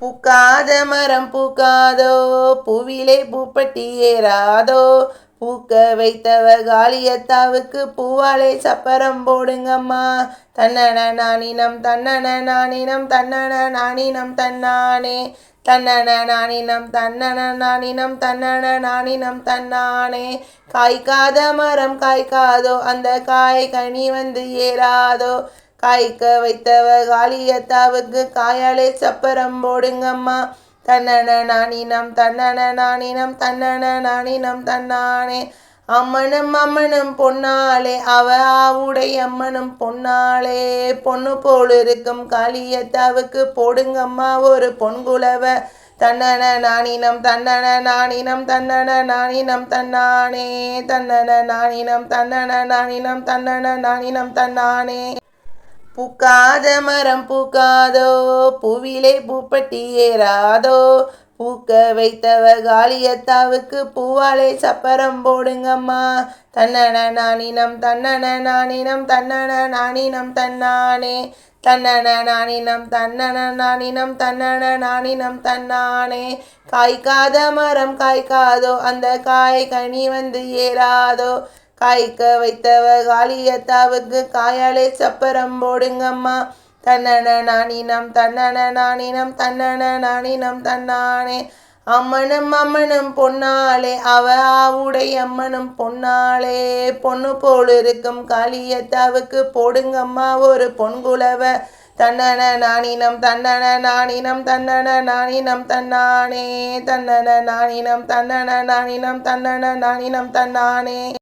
பூக்காத மரம் பூக்காதோ பூவிலே பூப்பட்டி ஏறாதோ பூக்க வைத்தவ காளியத்தாவுக்கு பூவாலே சப்பரம் போடுங்கம்மா. தன்னன நானினம் தன்னன நானினம் தன்னன நானினம் தன்னானே. தன்னன நானினம் தன்னன நானினம் தன்னன நானினம் தன்னானே. காய்க்காத மரம் காய்க்காதோ அந்த காய் கனி வந்து ஏறாதோ காய்க்க வைத்தவ காளியத்தாவுக்கு காயாலே சப்பரம் போடுங்கம்மா. தன்னன நானினம் தன்னன நானினம் தன்னன நானினம் தன்னானே. அம்மனும் அம்மனும் பொன்னாளே அவ ஆவுடை அம்மனும் பொன்னாளே. பொண்ணு போல் இருக்கும் காளியத்தாவுக்கு போடுங்கம்மா ஒரு பொன்குலவ. தன்னன நானினம் தன்னன நானினம் தன்னன நானினம் தன்னானே. தன்னன நானினம் தன்னன நானினம் தன்னன நானினம் தன்னானே. பூக்காத மரம் பூக்காதோ பூவிலே பூப்பட்டி ஏறாதோ பூக்க வைத்தவ காளியத்தாவுக்கு பூவாலே சப்பரம் போடுங்கம்மா. தன்னன நானினம் தன்னன நானினம் தன்னன நானினம் தன்னானே. தன்னன நானினம் தன்னன நானினம் தன்னன நானினம் தன்னானே. காய்க்காத மரம் காய்க்காதோ அந்த காய் கனி வந்து ஏறாதோ காய்க்க வைத்தவ காளியத்தாவுக்கு காயாலே சப்பரம் போடுங்கம்மா. தன்னன நானினம் தன்னன நானினம் தன்னன நானினம் தன்னானே. அம்மனும் அம்மனும் பொன்னாளே அவ ஆவுடை அம்மனும் பொன்னாளே. பொண்ணு போல் இருக்கும் காளியத்தாவுக்கு போடுங்கம்மா ஒரு பொன்குலவ தன்னன நானினம் தன்னன நானினம் தன்னன நானினம் தன்னானே. தன்னன நானினம் தன்னன நானினம் தன்னன நானினம் தன்னானே.